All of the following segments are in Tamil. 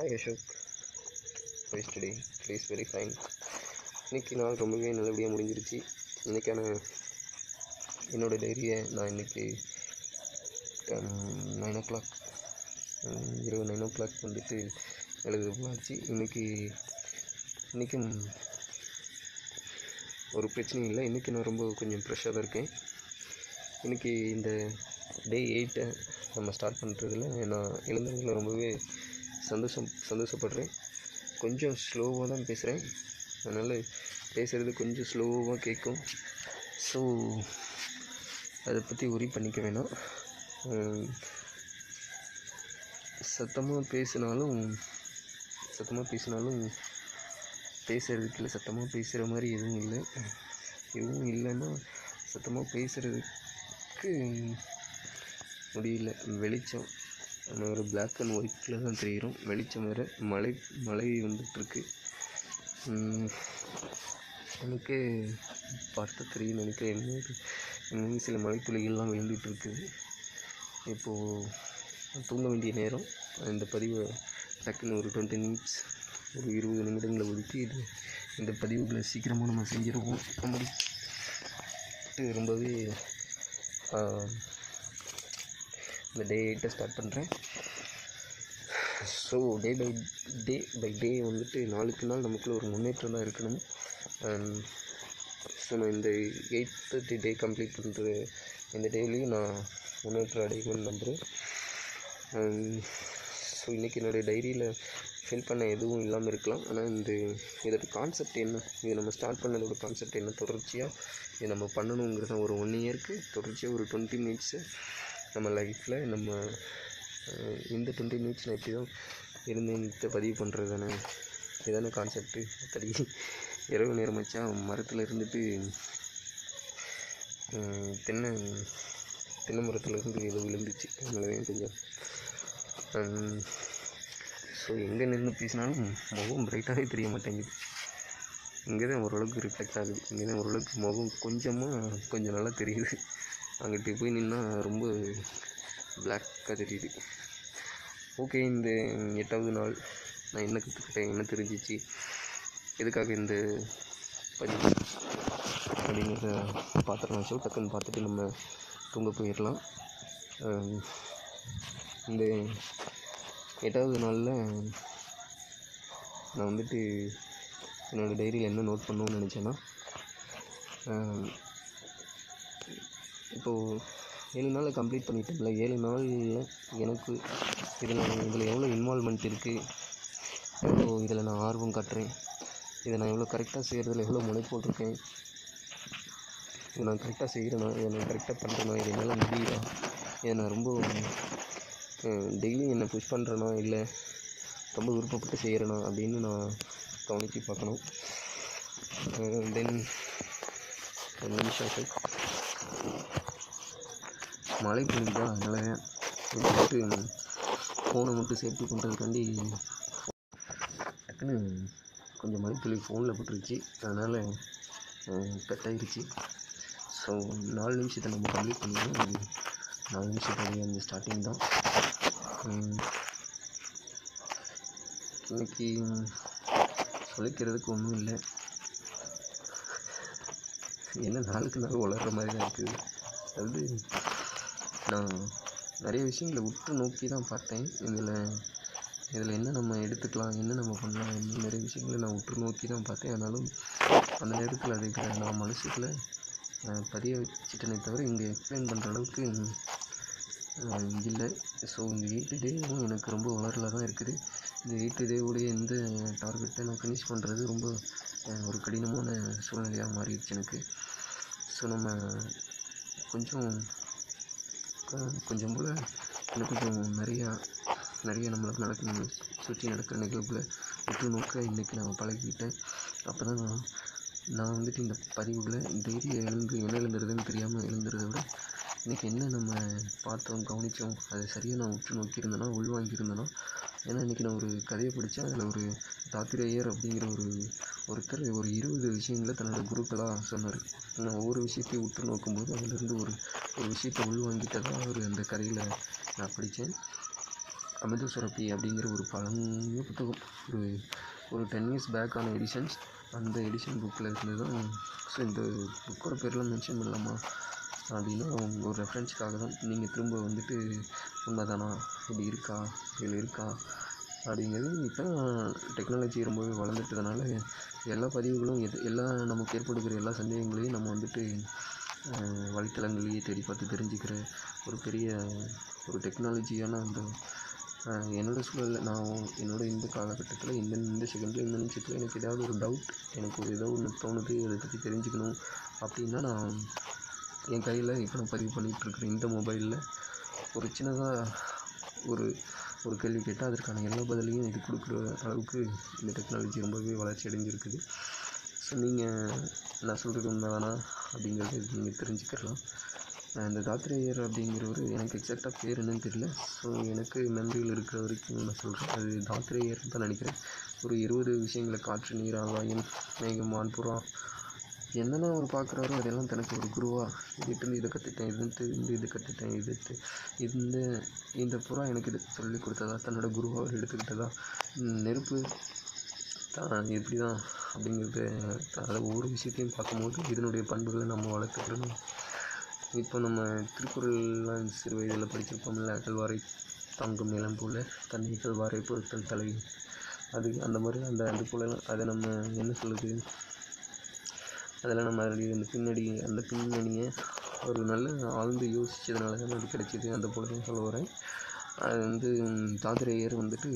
Hi Ashok wise today please very fine இன்றைக்கி நாள் ரொம்பவே நல்லபடியாக முடிஞ்சிருச்சு. இன்றைக்கான என்னோடய டைரியை நான் இன்றைக்கி நைன் ஓ கிளாக் இரவு நைன் ஓ கிளாக் வந்துட்டு எழுதுவாச்சு இன்றைக்கி இன்றைக்கும் ஒரு பிரச்சனையும் இல்லை. இன்றைக்கி நான் ரொம்ப கொஞ்சம் ஃப்ரெஷ்ஷாக தான் இருக்கேன். இன்றைக்கி இந்த டே எயிட்டை நம்ம ஸ்டார்ட் பண்ணுறதுல நான் எழுந்ததில் ரொம்பவே சந்தோஷம் சந்தோஷப்படுறேன். கொஞ்சம் ஸ்லோவாக தான் பேசுகிறேன் அதனால் பேசுகிறது கொஞ்சம் ஸ்லோவாக கேட்கும். ஸோ அதை பற்றி உரி பண்ணிக்க வேணாம். சத்தமாக பேசினாலும் சத்தமாக பேசினாலும் பேசுகிறதுக்கு இல்லை சத்தமாக பேசுகிற மாதிரி எதுவும் இல்லை. எதுவும் இல்லைன்னா சத்தமாக பேசுகிறதுக்கு முடியல. வெளிச்சம். நம்ம ஒரு பிளாக் அண்ட் ஒயிட்டில் தான் தெரியும் வெளிச்சம் வேறு மழை மழை வந்துட்டுருக்கு எனக்கு பார்த்தா தெரியும் நினைக்கிறேன். எங்கே எங்கே சில மழைத்துளிகள்லாம் விழுந்துட்டு இருக்குது இப்போது தூங்க வேண்டிய நேரம். இந்த பதிவை டக்குன்னு ஒரு டுவெண்ட்டி மினிட்ஸ் ஒரு இருபது நிமிடங்களை ஒதுக்கி இது இந்த பதிவுகளை சீக்கிரமாக நம்ம செஞ்சிருவோம். முடிச்சுட்டு ரொம்பவே இந்த டேட்டை ஸ்டார்ட் பண்ணுறேன் so day by day by day வந்துட்டு நாளுக்கு நாள் நமக்குள்ள ஒரு முன்னேற்றம் தான் இருக்கணும். Um, ஸோ நான் இந்த எயிட் தேர்ட்டி டே கம்ப்ளீட் பண்ணுறது இந்த டேலையும் நான் முன்னேற்றம் அடையணும்னு நம்புகிறேன் ஸோ um, இன்றைக்கி என்னுடைய டைரியில் ஃபில் பண்ண எதுவும் இல்லாமல் இருக்கலாம். ஆனால் இந்த இதோட கான்செப்ட் என்ன? இது நம்ம ஸ்டார்ட் பண்ணதோட கான்செப்ட் என்ன? தொடர்ச்சியாக இது நம்ம பண்ணணுங்கிறத ஒரு ஒன் இயருக்கு தொடர்ச்சியாக ஒரு டுவெண்ட்டி மினிட்ஸு நம்ம லைஃப்பில் நம்ம இந்த டுவெண்ட்டி மினிட்ஸ் நான் இப்படி தான் இருந்தேன்ட்டு பதிவு பண்ணுறது தானே இதானே கான்செப்ட்டு தடி இரவு நேரம் வச்சா மரத்தில் இருந்துட்டு தென்னை தென்னை மரத்தில் இருந்து ஏதோ விழுந்துச்சு. நம்மளதையும் தான் கொஞ்சம் ஸோ எங்கே நின்று பேசினாலும் முகம் பிரைட்டாகவே தெரிய மாட்டேங்குது. இங்கே தான் ஓரளவுக்கு ரிஃப்ளெக்ட் ஆகுது. இங்கே தான் ஓரளவுக்கு முகம் கொஞ்சமாக கொஞ்சம் நல்லா தெரியுது. அங்கிட்டு போய் நின்னா ரொம்ப பிளாக்காக தெரியுது. ஓகே இந்த எட்டாவது நாள் நான் என்ன கற்றுக்கிட்டேன் என்ன தெரிஞ்சிச்சு எதுக்காக இந்த பதிவு அப்படிங்கிறத பார்த்துடலாம் ஷோ டக்குன்னு பார்த்துட்டு நம்ம தூங்க போயிடலாம். இந்த எட்டாவது நாளில் நான் வந்துட்டு என்னோடய டைரியில் என்ன நோட் பண்ணணும்னு நினச்சேன்னா இப்போது ஏழு நாளில் கம்ப்ளீட் பண்ணிட்டேன்ல. ஏழு நாளில் எனக்கு இதில் இதில் எவ்வளோ இன்வால்மெண்ட் இருக்குது எவ்வளோ இதில் நான் ஆர்வம் காட்டுறேன். இதை நான் எவ்வளோ கரெக்டாக செய்கிறதுல எவ்வளோ முனை போட்டிருக்கேன் இதை நான் கரெக்டாக செய்கிறேனா இதை நான் கரெக்டாக பண்ணுறேனா இது என்னால் முடியுதா? இதை நான் ரொம்ப டெய்லியும் என்னை புஷ் பண்ணுறேனா இல்லை ரொம்ப விருப்பப்பட்டு செய்கிறேனா அப்படின்னு நான் கவனித்து பார்க்கணும். தென் நிமிஷம் சார் மழை பெய்யுதா? அதனால் வந்துட்டு ஃபோனை மட்டும் சேஃப்டி பண்ணுறதுக்காண்டி டக்குன்னு கொஞ்சம் மழைத்துளி ஃபோனில் போட்டுருச்சு. அதனால் கட் ஆகிருச்சு ஸோ நாலு நிமிஷத்தை நம்ம கம்ப்ளீட் பண்ணிடுவோம் அது நாலு நிமிஷத்துடைய அந்த ஸ்டார்டிங் தான். இன்னைக்கு சொல்லிக்கிறதுக்கு ஒன்றும் இல்லை. என்ன நாளுக்கு நாள் வளர்கிற மாதிரி தான் இருக்குது. அதாவது நான் நிறைய விஷயங்களை உற்று நோக்கி தான் பார்த்தேன். இதில் இதில் என்ன நம்ம எடுத்துக்கலாம் என்ன நம்ம பண்ணலாம் இன்னும் நிறைய விஷயங்களை நான் உற்று நோக்கி தான் பார்த்தேன். ஆனாலும் அந்த நேரத்தில் அதுக்கு நான் மனசுக்குள்ளே பதிய வச்சுட்டேனே தவிர இங்கே எக்ஸ்பிளைன் பண்ணுற அளவுக்கு இல்லை. ஸோ இந்த எயிட் டேவும் எனக்கு ரொம்ப வளரில் தான் இருக்குது. இந்த எயிட் டேவுடைய இந்த டார்கெட்டை நான் ஃபினிஷ் பண்ணுறது ரொம்ப ஒரு கடினமான சூழ்நிலையாக மாறிடுச்சு எனக்கு. ஸோ நம்ம கொஞ்சம் கொஞ்சம் போல் இன்னும் கொஞ்சம் நிறையா நிறைய நம்மளுக்கு நடக்கணும் சுற்றி நடக்கிற நிகழ்வுகளை உற்று நோக்க இன்றைக்கி நான் பழகிக்கிட்டேன் அப்போ தான் நான் நான் வந்துட்டு இந்த பதிவுகளை டெய்லி எழுந்து என்ன எழுந்துறதுன்னு தெரியாமல் எழுந்துறத விட இன்றைக்கி என்ன நம்ம பார்த்தோம் கவனித்தோம் அதை சரியாக நான் உற்று நோக்கியிருந்தேன்னா உள்வாங்கியிருந்தேன்னா ஏன்னா இன்றைக்கி நான் ஒரு கதையை படித்தேன் அதில் ஒரு தாத்திரேயர் அப்படிங்கிற ஒரு ஒருத்தர் ஒரு இருபது விஷயங்களை தன்னோட குருக்களாக சொன்னார். நான் ஒவ்வொரு விஷயத்தையும் உற்று நோக்கும்போது அதிலிருந்து ஒரு ஒரு விஷயத்தை உள்வாங்கிட்டதாக அவர் அந்த கதையில் நான் படித்தேன் அமிர்த சுரப்பி அப்படிங்கிற ஒரு பழமைய புத்தகம். ஒரு ஒரு டென் இயர்ஸ் பேக்கான எடிஷன்ஸ் அந்த எடிஷன் புக்கில் இருந்து தான் ஸோ இந்த புக்கோட பேர்லாம் மென்ஷன் பண்ணலாமா? அப்படின்னா ஒரு ரெஃபரன்ஸ்க்காக தான் நீங்கள் திரும்ப வந்துட்டு உண்மைதானா? இப்படி இருக்கா? இதில் இருக்கா? அப்படிங்கிறது இப்போ டெக்னாலஜி ரொம்பவே வளர்ந்துட்டதுனால எல்லா பதிவுகளும் எது எல்லா நமக்கு ஏற்படுகிற எல்லா சந்தேகங்களையும் நம்ம வந்துட்டு வலைத்தளங்களையே தேடி பார்த்து தெரிஞ்சுக்கிற ஒரு பெரிய ஒரு டெக்னாலஜியான அந்த என்னோடய என்னோட சூழலில் நான் என்னோட இந்த காலகட்டத்தில் இந்த இந்த செகண்டில் இந்த நிமிஷத்தில் எனக்கு ஏதாவது ஒரு டவுட் எனக்கு ஒரு ஏதோ ஒன்று தோணுது அதை பற்றி தெரிஞ்சுக்கணும் அப்படின்னா நான் என் கையில் இப்போ நான் பதிவு பண்ணிகிட்டு இந்த மொபைலில் ஒரு சின்னதாக ஒரு ஒரு கேள்வி கேட்டால் அதற்கான எல்லா பதிலையும் இது கொடுக்குற அளவுக்கு இந்த டெக்னாலஜி ரொம்பவே வளர்ச்சி அடைஞ்சிருக்குது. ஸோ நீங்கள் நான் சொல்கிறது உண்மைதானா அப்படிங்கிறத நீங்கள் தெரிஞ்சுக்கலாம். இந்த தாத்ரேயர் அப்படிங்கிறவர் எனக்கு எக்ஸாக்டாக பேர் என்னன்னு தெரியல. ஸோ எனக்கு மெமரியில் இருக்கிற வரைக்கும் நான் சொல்கிறேன் அது தாத்ரேயர் தான் நினைக்கிறேன். ஒரு இருபது விஷயங்களை காற்று நீர் ஆகாயம் மேகம் வான்புறம் என்னென்ன அவர் பார்க்குறாரோ அதெல்லாம் தனக்கு ஒரு குருவாக இதுன்னு இதை கற்றுட்டேன் இதுட்டு இந்த இது கற்றுட்டேன் இது இந்த இந்த புறா எனக்கு இது சொல்லி கொடுத்ததா? தன்னோட குருவாக அவர் எடுத்துக்கிட்டதா? நெருப்பு. தான் எப்படி தான் அப்படிங்கிறது அதை ஒவ்வொரு விஷயத்தையும் பார்க்கும்போது இதனுடைய பண்புகளை நம்ம வளர்த்துக்கணும். இப்போ நம்ம திருக்குறள்லாம் சிறு வயதில் படிச்சிருப்போம்ல கல்வாரை தாங்கும் நிலம் போல் தன்னை கல்வாரை பொருட்கள் தலை. அது அந்த மாதிரி அந்த அது போலலாம் அதை நம்ம என்ன சொல்லுது அதெல்லாம் நம்ம அதில் அந்த பின்னணி அந்த பின்னணியை ஒரு நல்ல ஆழ்ந்து யோசித்ததுனால தான் அது கிடைச்சிது. அந்த போல தான் சொல்ல வரேன். அது வந்து ம், தாதிரேயர் வந்துட்டு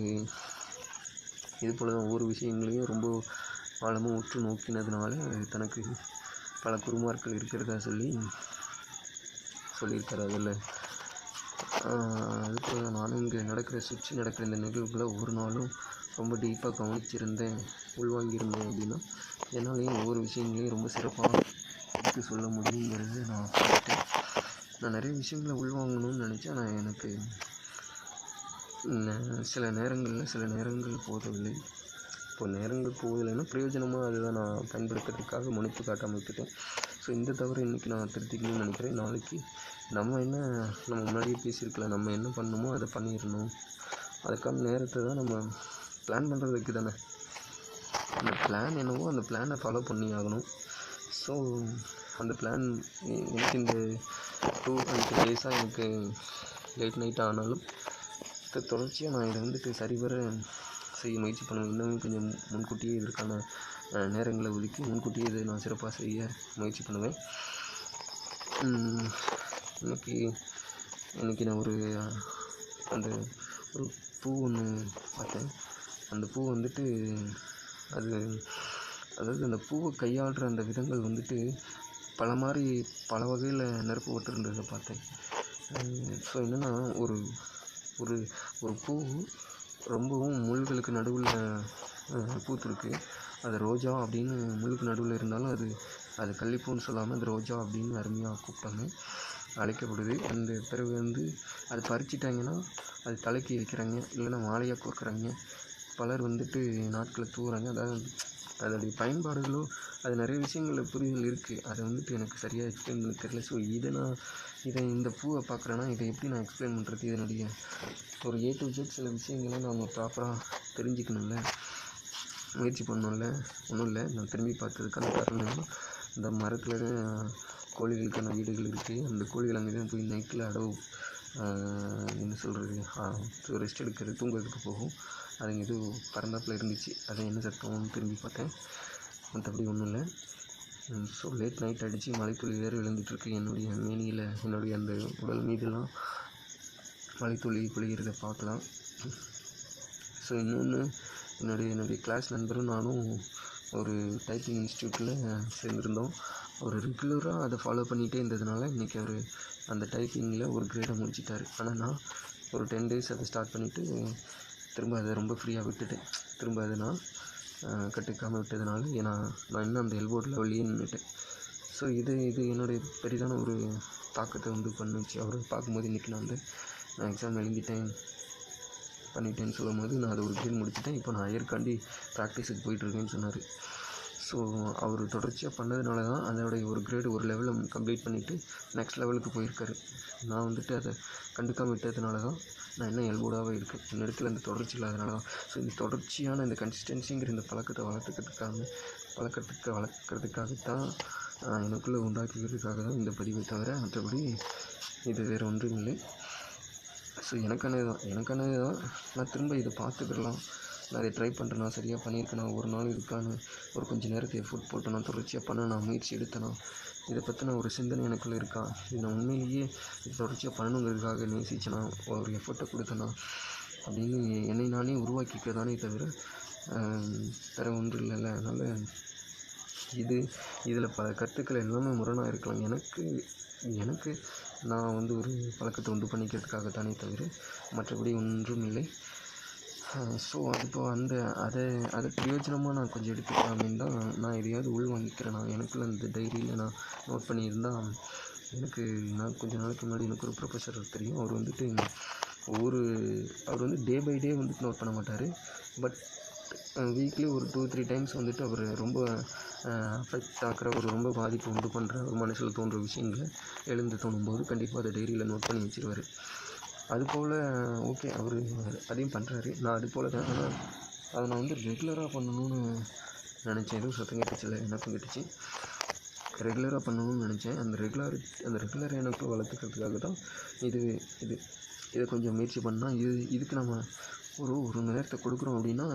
இது போல தான் ஒவ்வொரு விஷயங்களையும் ரொம்ப ஆழமாக உற்று நோக்கினதுனால தனக்கு பல குருமார்கள் இருக்கிறதா சொல்லி சொல்லியிருக்காரு அதில். அதுக்கு நானும் இங்கே நடக்கிற சுற்றி நடக்கிற இந்த நிகழ்வுகளை ஒரு நாளும் ரொம்ப டீப்பாக கவனிச்சிருந்தேன் உள்வாங்கியிருந்தேன் அப்படின்னா என்னாலையும் ஒவ்வொரு விஷயங்களையும் ரொம்ப சிறப்பாக எடுத்து சொல்ல முடியுங்கிறது நான் நான் நிறைய விஷயங்களை உள்வாங்கணும்னு நினச்சேன் ஆனால் எனக்கு சில நேரங்களில் சில நேரங்கள் போதவில்லை இப்போ நேரங்கள் போவதில்லைன்னா பிரயோஜனமாக அதுதான் நான் பயன்படுத்துறதுக்காக மன்னிப்பு காட்டாமல் விட்டுட்டேன் ஸோ இந்த தவிர இன்றைக்கி நான் திருத்திக்கணும்னு நினைக்கிறேன். நாளைக்கு நம்ம என்ன நம்ம முன்னாடியே பேசியிருக்கலாம் நம்ம என்ன பண்ணணுமோ அதை பண்ணிடணும். அதுக்கான நேரத்தை தான் நம்ம பிளான் பண்ணுறதுக்கு தானே அந்த பிளான் என்னவோ அந்த பிளானை ஃபாலோ பண்ணி ஆகணும். ஸோ அந்த பிளான் எனக்கு இந்த டூ அண்ட் த்ரீ டேஸாக எனக்கு லேட் நைட் ஆனாலும் இப்போ தொடர்ச்சியாக நான் இதை வந்துட்டு சரிவர செய்ய முயற்சி பண்ணுவேன். இன்னும் கொஞ்சம் முன்கூட்டியே இதற்கான நேரங்களை ஒதுக்கி முன்கூட்டியே இதை நான் சிறப்பாக செய்ய முயற்சி பண்ணுவேன். இன்னைக்கு இன்னைக்கு நான் ஒரு அந்த ஒரு பூ ஒன்று பார்த்தேன். அந்த பூ வந்துட்டு அது அதாவது அந்த பூவை கையாளுற அந்த விதங்கள் வந்துட்டு பல மாதிரி பல வகையில் நெருப்பு விட்டுருந்ததை பார்த்தேன். ஸோ என்னென்னா ஒரு ஒரு ஒரு பூ ரொம்பவும் முள்களுக்கு நடுவில் பூத்துருக்கு. அது ரோஜா அப்படின்னு முள்ளுக்கு நடுவில் இருந்தாலும் அது அது கள்ளிப்பூன்னு சொல்லாமல் அது ரோஜா அப்படின்னு அருமையாக கூப்பிட்டாங்க. அழைக்கப்படுது. அந்த பிறகு வந்து அது பறிச்சிட்டாங்கன்னா அது தலைக்கு வைக்கிறாங்க இல்லைன்னா மாலையாக கொடுக்குறாங்க பலர் வந்துட்டு நாட்களை தூவுறாங்க. அதாவது அதோடைய பயன்பாடுகளோ அது நிறைய விஷயங்களில் புரிதல் இருக்குது அதை வந்துட்டு எனக்கு சரியாக எக்ஸ்பிளைன் பண்ண தெரியல. ஸோ இதை நான் இதை இந்த பூவை பார்க்குறேன்னா இதை எப்படி நான் எக்ஸ்பிளைன் பண்ணுறது இதனுடைய ஒரு ஏ டு ஜெட் சில விஷயங்களை நாம் ப்ராப்பராக தெரிஞ்சுக்கணும்ல. முயற்சி பண்ணணும்ல. ஒன்றும் இல்லை. நான் திரும்பி பார்த்ததுக்கான காரணம் இந்த மரத்தில் கோழிகளுக்கான வீடுகள் இருக்குது. அந்த கோழிகள் அங்கே தான் போய் நைட்டில் அடவு என்ன சொல்கிறது ரெஸ்ட் எடுக்கிறது தூங்குறதுக்கு போகும். அதுங்க இது பறந்தாப்பில் இருந்துச்சு. அது என்ன சத்தம்னு திரும்பி பார்த்தேன். மற்றபடி ஒன்றும் இல்லை. ஸோ லேட் நைட் அடித்து மலைத்துளி வேறு விழுந்துட்டுருக்கு. என்னுடைய மேனியில் என்னுடைய அந்த உடல் மீதெல்லாம் மலைத்துளி பொழிகிறத பார்க்கலாம். ஸோ இன்னொன்று என்னுடைய என்னுடைய கிளாஸ் நண்பரும் நானும் ஒரு டைப்பிங் இன்ஸ்டியூட்டில் சேர்ந்துருந்தோம். அவர் ரெகுலராக அதை ஃபாலோ பண்ணிகிட்டே இருந்ததுனால இன்றைக்கி அவர் அந்த டைப்பிங்கில் ஒரு கிரேடை முடிச்சிட்டார். ஆனால் நான் ஒரு டென் டேஸ் அதை ஸ்டார்ட் பண்ணிவிட்டு திரும்ப அதை ரொம்ப ஃப்ரீயாக விட்டுட்டேன். திரும்ப அதை நான் கற்றுக்காமல் விட்டதுனால ஏன்னா நான் இன்னும் அந்த எல்போர்ட் லெவல்லையே நின்றுட்டேன் ஸோ இது இது என்னுடைய பெரிதான ஒரு தாக்கத்தை வந்து பண்ணுச்சு. அவரை பார்க்கும்போது இன்றைக்கி நான் வந்து நான் எக்ஸாம் எழுதிட்டேன் பண்ணிட்டேன்னு சொல்லும்போது நான் அதை ஒரு கிரேட் முடிச்சுட்டேன். இப்போ நான் அயர்காண்டி ப்ராக்டிஸுக்கு போயிட்டுருக்கேன்னு சொன்னார். ஸோ அவர் தொடர்ச்சியாக பண்ணதுனால தான் அதோடைய ஒரு கிரேடு ஒரு லெவலில் கம்ப்ளீட் பண்ணிவிட்டு நெக்ஸ்ட் லெவலுக்கு போயிருக்காரு. நான் வந்துட்டு அதை கண்டுக்காம விட்டதுனால தான் நான் இன்னும் எல்போடாகவே இருக்கேன். இந்த இடத்துல இந்த தொடர்ச்சி இல்லாதனால தான் ஸோ இந்த தொடர்ச்சியான இந்த கன்சிஸ்டன்சிங்கிற இந்த பழக்கத்தை வளர்த்துக்கிறதுக்காக பழக்கத்துக்கு வளர்க்குறதுக்காகத்தான் எனக்குள்ளே உண்டாக்கிக்கிறதுக்காக தான் இந்த பதிவை தவிர மற்றபடி இது வேறு ஒன்றும் இல்லை ஸோ எனக்கானது தான் எனக்கானது தான் நான் திரும்ப இதை பார்த்துக்கிடலாம். நான் அதை ட்ரை பண்ணுறேனா சரியாக பண்ணியிருக்கேனா. ஒரு நாள் இருக்கான்னு ஒரு கொஞ்சம் நேரத்தை எஃபோர்ட் போட்டு நான் தொடர்ச்சியாக பண்ண நான் முயற்சி எடுத்தேனா இதை பற்றின ஒரு சிந்தனை எனக்குள்ளே இருக்கா? இது நான் உண்மையிலேயே இது தொடர்ச்சியாக பண்ணணுங்கிறதுக்காக நேசிச்சேனா? ஒரு எஃபர்ட்டை கொடுத்தேனா? அப்படின்னு என்னை நானே உருவாக்கிக்க தானே தவிர வேறு ஒன்றும் இல்லைல்ல. அதனால் இது இதில் பல கருத்துக்கள் எல்லாமே முரணாக இருக்கலாம். எனக்கு எனக்கு நான் வந்து ஒரு பழக்கத்தை உண்டு பண்ணிக்கிறதுக்காக தானே தவிர மற்றபடி ஒன்றும் இல்லை. ஸோ அது இப்போ அந்த அதை அதை பிரயோஜனமாக நான் கொஞ்சம் எடுத்துக்கலாமேன்னு தான் நான் எதையாவது உள் வாங்கிக்கிறேன். நான் எனக்குள்ள அந்த டைரியில் நான் நோட் பண்ணியிருந்தால் எனக்கு நான் கொஞ்ச நாளைக்கு முன்னாடி எனக்கு ஒரு ப்ரொஃபஸர் தெரியும். அவர் வந்துட்டு ஒவ்வொரு அவர் வந்து டே பை டே வந்துட்டு நோட் பண்ண மாட்டார். பட் வீக்லி ஒரு டூ த்ரீ டைம்ஸ் வந்துட்டு அவர் ரொம்ப அஃபெக்ட் ஆக்கிற ஒரு ரொம்ப பாதிப்பு உண்டு பண்ணுற ஒரு மனசில் தோன்ற விஷயங்களை எழுந்து தோணும்போது கண்டிப்பாக அதை டைரியில் நோட் பண்ணி வச்சுருவார். அதுபோல் ஓகே அவர் அதையும் பண்ணுறாரு நான் அது போல் தான் ஆனால் அதை நான் வந்து ரெகுலராக பண்ணணும்னு நினச்சேன். எதுவும் சத்தம் கேட்டுச்சில்ல எனக்கும் கேட்டுச்சு. ரெகுலராக பண்ணணும்னு நினச்சேன். அந்த ரெகுலர் அந்த ரெகுலர் எனக்கு வளர்த்துக்கிறதுக்காக தான் இது இது இதை கொஞ்சம் முயற்சி பண்ணால் இது இதுக்கு நம்ம ஒரு ஒரு மணி நேரத்தை கொடுக்குறோம் அப்படின்னா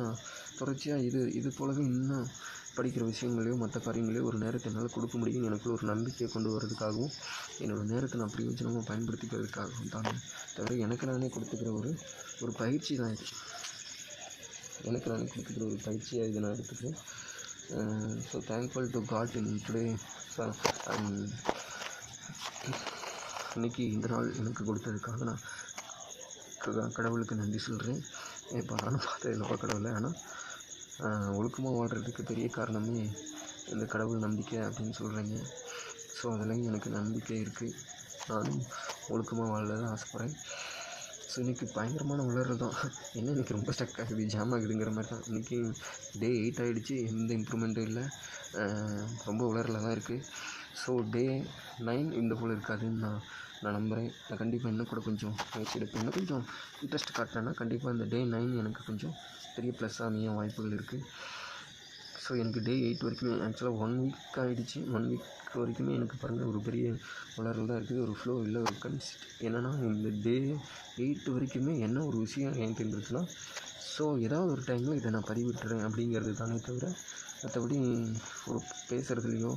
தொடர்ச்சியாக இது இது போலவே இன்னும் படிக்கிற விஷயங்களையோ மற்ற காரியங்களையோ ஒரு நேரத்தை என்னால் கொடுக்க முடியும் எனக்குள்ள ஒரு நம்பிக்கையை கொண்டு வர்றதுக்காகவும் என்னோடய நேரத்தை நான் பிரயோஜனமாக பயன்படுத்திக்கிறதுக்காகவும் தான் தவிர எனக்கு நானே கொடுத்துக்கிற ஒரு ஒரு பயிற்சி தான் இது. எனக்கு நானே கொடுத்துக்கிற ஒரு பயிற்சியாக இதை நான் எடுத்துக்கிறேன். So thankful to God in today இன்னைக்கு இந்த நாள் எனக்கு கொடுத்ததுக்காக நான் கடவுளுக்கு நன்றி சொல்கிறேன் இப்போ நானும் பார்த்தது இல்லைப்பா கடவுளை ஆனால் ஒழுக்கமாக வாழ்கிறதுக்கு பெரிய காரணமே இந்த கடவுள் நம்பிக்கை அப்படின்னு சொல்கிறீங்க ஸோ அதுலேயும் எனக்கு நம்பிக்கை இருக்குது நானும் ஒழுக்கமாக வாழ தான் ஆசைப்பட்றேன். ஸோ இன்றைக்கி பயங்கரமான உளறல் தான். என்ன இன்றைக்கி ரொம்ப ஸ்டக் ஆகுது ஜாம் ஆகுதுங்கிற மாதிரி தான். இன்றைக்கி டே எயிட் ஆகிடுச்சு எந்த இம்ப்ரூவ்மெண்ட்டும் இல்லை. ரொம்ப உளறலாக தான் இருக்குது ஸோ டே நைன் இந்த போல் இருக்காதுன்னு நான் நான் நம்புகிறேன் நான் கண்டிப்பாக இன்னும் கூட கொஞ்சம் முயற்சி எடுப்பேன். இன்னும் கொஞ்சம் இன்ட்ரெஸ்ட் காட்டினேன்னா கண்டிப்பாக இந்த டே நைன் எனக்கு கொஞ்சம் பெரிய ப்ளஸ் அமைய வாய்ப்புகள் இருக்குது ஸோ எனக்கு டே எயிட் வரைக்குமே ஆக்சுவலாக ஒன் வீக் ஆகிடுச்சு ஒன் வீக் வரைக்குமே எனக்கு பாருங்கள் ஒரு பெரிய உளறல் தான் இருக்குது. ஒரு ஃப்ளோ இல்லை ஒரு கன்சிஸ்ட் என்னென்னா இந்த டே எயிட் வரைக்குமே என்ன ஒரு விஷயம் ஏன் தெரிஞ்சிருச்சுன்னா ஸோ ஏதாவது ஒரு டைமில் இதை நான் பதிவிட்டுறேன் அப்படிங்கிறது தானே தவிர மற்றபடி ஒரு பேசுகிறதுலையோ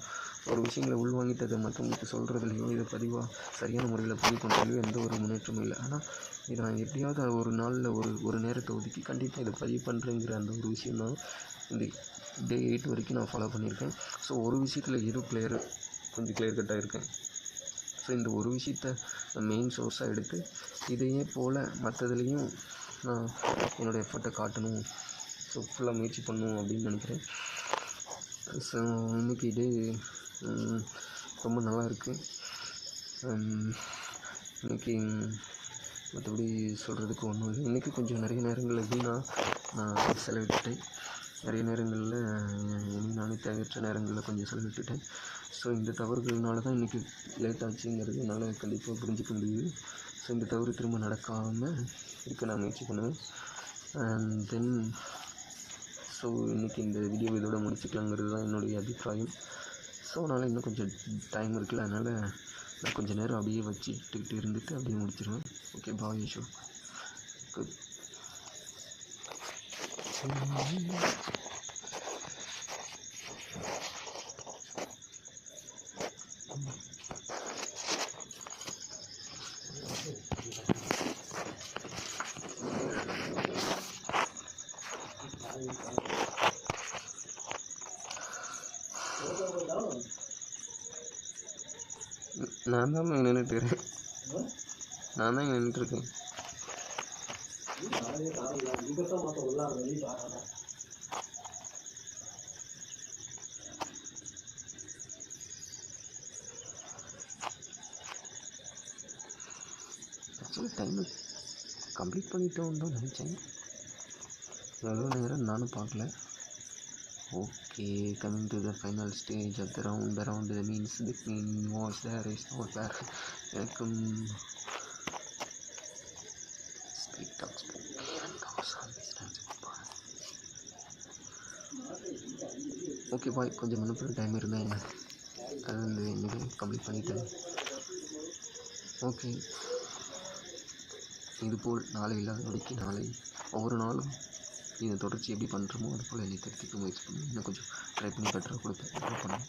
ஒரு விஷயங்களை உள்வாங்கிட்டு அதை மற்றவங்களுக்கு சொல்கிறதுலையோ இதை பதிவாக சரியான முறையில் பதிவு பண்ணுறதுலையோ எந்த ஒரு முன்னேற்றமும் இல்லை. ஆனால் இதை நான் எப்படியாவது ஒரு நாளில் ஒரு ஒரு நேரத்தை ஒதுக்கி கண்டிப்பாக இதை பதிவு பண்ணுறேங்கிற அந்த ஒரு விஷயம் தான் இந்த டே எயிட் வரைக்கும் நான் ஃபாலோ பண்ணியிருக்கேன். ஸோ ஒரு விஷயத்தில் இரு கிளியர் கொஞ்சம் கிளியர் கட்டாக இருக்கேன். ஸோ இந்த ஒரு விஷயத்த மெயின் சோர்ஸாக எடுத்து இதையே போல் மற்றதுலேயும் நான் என்னோடய எஃபர்ட்டை காட்டணும். ஸோ ஃபுல்லாக முயற்சி பண்ணணும் அப்படின்னு நினைக்கிறேன். ஸோ இன்றைக்கி டே ரொம்ப நல்லா இருக்குது இன்றைக்கி மற்றபடி சொல்கிறதுக்கு ஒன்றும் இல்லை. இன்றைக்கி கொஞ்சம் நிறைய நேரங்களில் வீணாக நான் செலவிட்டுட்டேன். நிறைய நேரங்களில் இனி நானே தேவையற்ற நேரங்களில் கொஞ்சம் செலவிட்டுட்டேன். ஸோ இந்த தவறுகள்னால தான் இன்றைக்கி லேட் ஆச்சுங்கிறது என்னால் கண்டிப்பாக புரிஞ்சுக்க முடியுது. ஸோ இந்த தவறு திரும்ப நடக்காமல் இருக்க நான் முயற்சி பண்ணுவேன். அண்ட் தென் ஸோ இன்றைக்கி இந்த வீடியோ இதோட முடிச்சுக்கலாங்கிறது தான் என்னுடைய அபிப்பிராயம். ஸோ அதனால் இன்னும் கொஞ்சம் டைம் இருக்குல்ல அதனால் நான் கொஞ்சம் நேரம் அப்படியே வச்சுட்டுக்கிட்டு இருந்துட்டு அப்படியே முடிச்சிடுவேன் ஓகே பாய் ஷோ குட் நான் தான் இங்கே நின்றுட்டுருக்கேன் நான் தான் இங்கே நின்றுட்டுருக்கேன் ஆக்சுவலி டைம் கம்ப்ளீட் பண்ணிட்டோன்னு தான் நினச்சேன். எவ்வளோ நேரம் நானும் பார்க்கல. Okay, coming to the final stage of the round. The round the means between was there is not there. எனக்கும் Street dogs ஓகே பாய் கொஞ்சம் முன்னப்பில் டைம் இருந்தேன் அது வந்து இன்னைக்கு கம்ப்ளீட் பண்ணிட்டேன் ஓகே இதுபோல் நாளை இல்லாத நொடிக்கு நாளை ஒவ்வொரு நாளும் இதை தொடர்ச்சி எப்படி பண்ணுறோமோ அது போல் என்னை திருத்திக்க முயற்சி பண்ணி இன்னும் கொஞ்சம் ட்ரை பண்ணி பெட்டராக கொடுப்பேன். பண்ணேன்